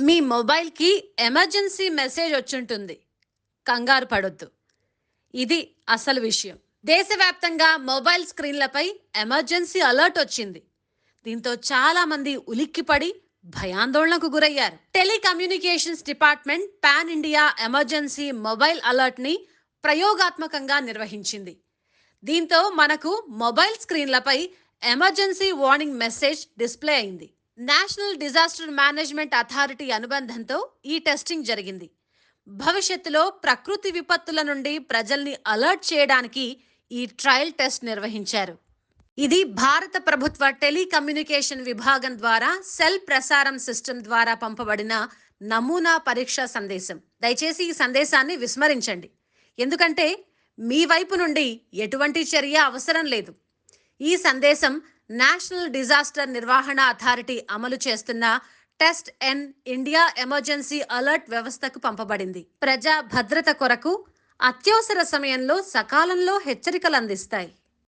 మీ మొబైల్కి emergency message వచ్చుంటుంది. కంగారు పడొద్దు. ఇది అసలు విషయం. దేశవ్యాప్తంగా మొబైల్ స్క్రీన్లపై ఎమర్జెన్సీ అలర్ట్ వచ్చింది. దీంతో చాలామంది ఉలిక్కిపడి భయాందోళనకు గురయ్యారు. Telecommunications department pan India emergency mobile అలర్ట్ని ప్రయోగాత్మకంగా నిర్వహించింది. దీంతో మనకు మొబైల్ స్క్రీన్లపై ఎమర్జెన్సీ వార్నింగ్ మెసేజ్ డిస్ప్లే అయింది. నేషనల్ డిజాస్టర్ మేనేజ్మెంట్ అథారిటీ అనుబంధంతో ఈ టెస్టింగ్ జరిగింది. భవిష్యత్తులో ప్రకృతి విపత్తుల నుండి ప్రజల్ని అలర్ట్ చేయడానికి ఈ ట్రయల్ టెస్ట్ నిర్వహించారు. ఇది భారత ప్రభుత్వ టెలికమ్యూనికేషన్ విభాగం ద్వారా సెల్ ప్రసారం సిస్టమ్ ద్వారా పంపబడిన నమూనా పరీక్ష సందేశం. దయచేసి ఈ సందేశాన్ని విస్మరించండి. ఎందుకంటే మీ వైపు నుండి ఎటువంటి చర్య అవసరం లేదు. ఈ సందేశం నేషనల్ డిజాస్టర్ నిర్వహణ అథారిటీ అమలు చేస్తున్న టెస్ట్ ఎన్ ఇండియా ఎమర్జెన్సీ అలర్ట్ వ్యవస్థకు పంపబడింది. ప్రజా భద్రత కొరకు అత్యవసర సమయంలో సకాలంలో హెచ్చరికలు అందిస్తాయి.